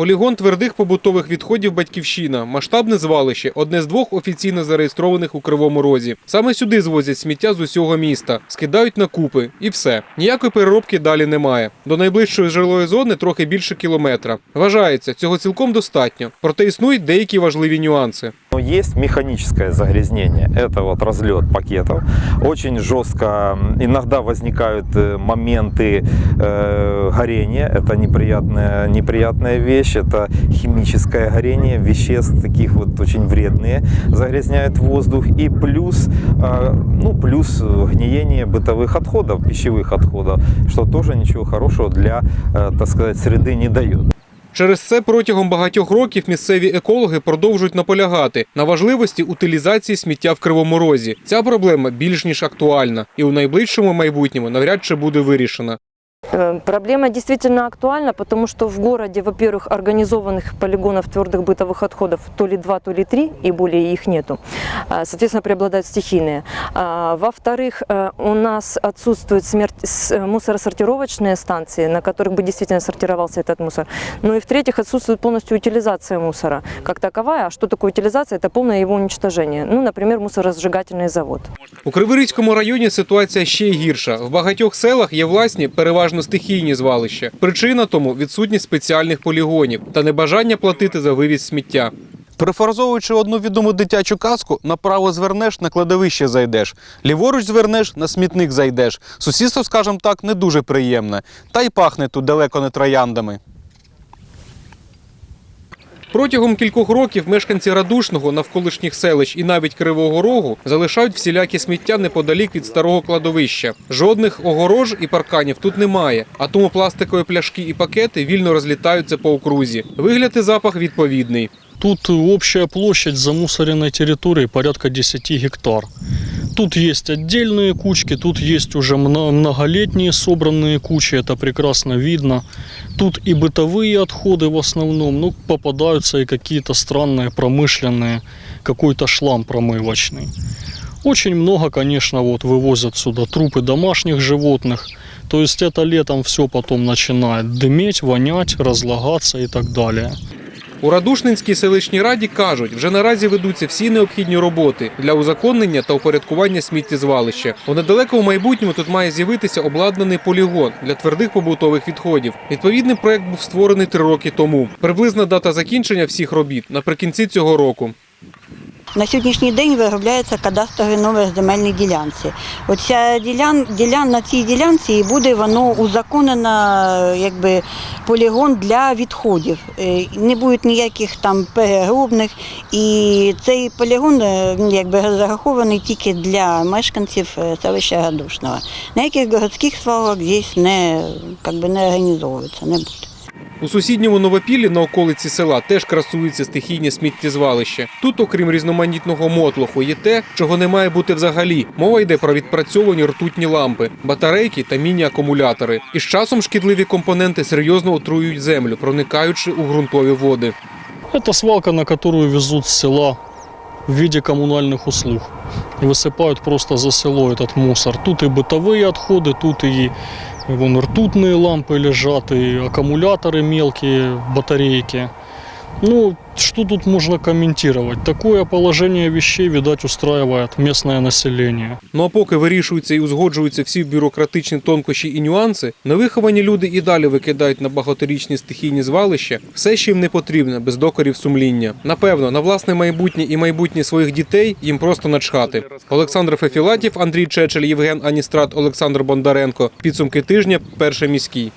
Полігон твердих побутових відходів Батьківщина, масштабне звалище, одне з двох офіційно зареєстрованих у Кривому Розі. Саме сюди звозять сміття з усього міста, скидають на купи і все. Ніякої переробки далі немає. До найближчої жилої зони трохи більше кілометра. Вважається, цього цілком достатньо. Проте існують деякі важливі нюанси. Но есть механическое загрязнение. Это вот разлет пакетов. Очень жестко м, иногда возникают э, моменты э, горения. Это неприятная, неприятная вещь. Это химическое горение веществ таких вот очень вредные загрязняют воздух. И плюс, э, ну, плюс гниение бытовых отходов, пищевых отходов, что тоже ничего хорошего для, э, так сказать, среды не дает. Через це протягом багатьох років місцеві екологи продовжують наполягати на важливості утилізації сміття в Кривому Розі. Ця проблема більш ніж актуальна і у найближчому майбутньому навряд чи буде вирішена. Э, Проблема действительно актуальна, потому что в городе, во-первых, организованных полигонов твердых бытовых отходов то ли два, то ли три, и более их нету. А, Соответственно, преобладают стихийные. А, Во-вторых, э, у нас отсутствуют смер- с- э, мусоросортировочные станции, на которых бы действительно сортировался этот мусор. Ну и в-третьих, отсутствует полностью утилизация мусора как таковая. А что такое утилизация? Это полное его уничтожение. Ну, например, мусоросжигательный завод. У Криворізькому районі ситуація ще й гірша. В багатьох селах є власні, переважно стихійні звалища. Причина тому відсутність спеціальних полігонів та небажання платити за вивіз сміття. Перефразовуючи одну відому дитячу казку, направо звернеш, на кладовище зайдеш, ліворуч звернеш, на смітник зайдеш. Сусідство, скажімо так, не дуже приємне, та й пахне тут далеко не трояндами. Протягом кількох років мешканці Радушного, навколишніх селищ і навіть Кривого Рогу залишають всілякі сміття неподалік від старого кладовища. Жодних огорож і парканів тут немає, а тому пластикові пляшки і пакети вільно розлітаються по окрузі. Вигляд і запах відповідний. Тут общая площадь замусоренной территории порядка 10 гектар. Тут есть отдельные кучки, тут есть уже мно- многолетние собранные кучи, это прекрасно видно. Тут и бытовые отходы в основном, ну, попадаются и какие-то странные промышленные, какой-то шлам промывочный. Очень много, конечно, вот вывозят сюда трупы домашних животных. То есть это летом все потом начинает дыметь, вонять, разлагаться и так далее. У Радушнинській селищній раді кажуть, вже наразі ведуться всі необхідні роботи для узаконення та упорядкування сміттєзвалища. У недалекому майбутньому тут має з'явитися обладнаний полігон для твердих побутових відходів. Відповідний проект був створений три роки тому. Приблизна дата закінчення всіх робіт наприкінці цього року. На сьогоднішній день виробляється кадастровий номер земельної ділянці. Оця ділян, ділян на цій ділянці і буде воно узаконено, якби полігон для відходів. Е, Не буде ніяких там переробних. І цей полігон е, якби зарахований тільки для мешканців е, селища Радушного. Ніяких городських свалок здесь не, якби, не організовується, не буде. У сусідньому Новопіллі на околиці села теж красується стихійне сміттєзвалище. Тут, окрім різноманітного мотлоху, є те, чого не має бути взагалі. Мова йде про відпрацьовані ртутні лампи, батарейки та міні-акумулятори. І з часом шкідливі компоненти серйозно отруюють землю, проникаючи у ґрунтові води. Це свалка, на яку везуть з села в виде коммунальных услуг. И высыпают просто за село этот мусор. Тут и бытовые отходы, тут и вон ртутные лампы лежат, и аккумуляторы мелкие, батарейки. Ну, что тут можно комментировать? Такое положение вещей, видать, устраивает местное население. Ну а поки вирішуються і узгоджуються всі бюрократичні тонкощі і нюанси, невиховані люди і далі викидають на багаторічні стихійні звалища все, що їм не потрібне, без докорів сумління. Напевно, на власне майбутнє і майбутнє своїх дітей їм просто начхати. Олександр Фефілатів, Андрій Чечель, Євген Аністрат, Олександр Бондаренко. Підсумки тижня. Перший міський.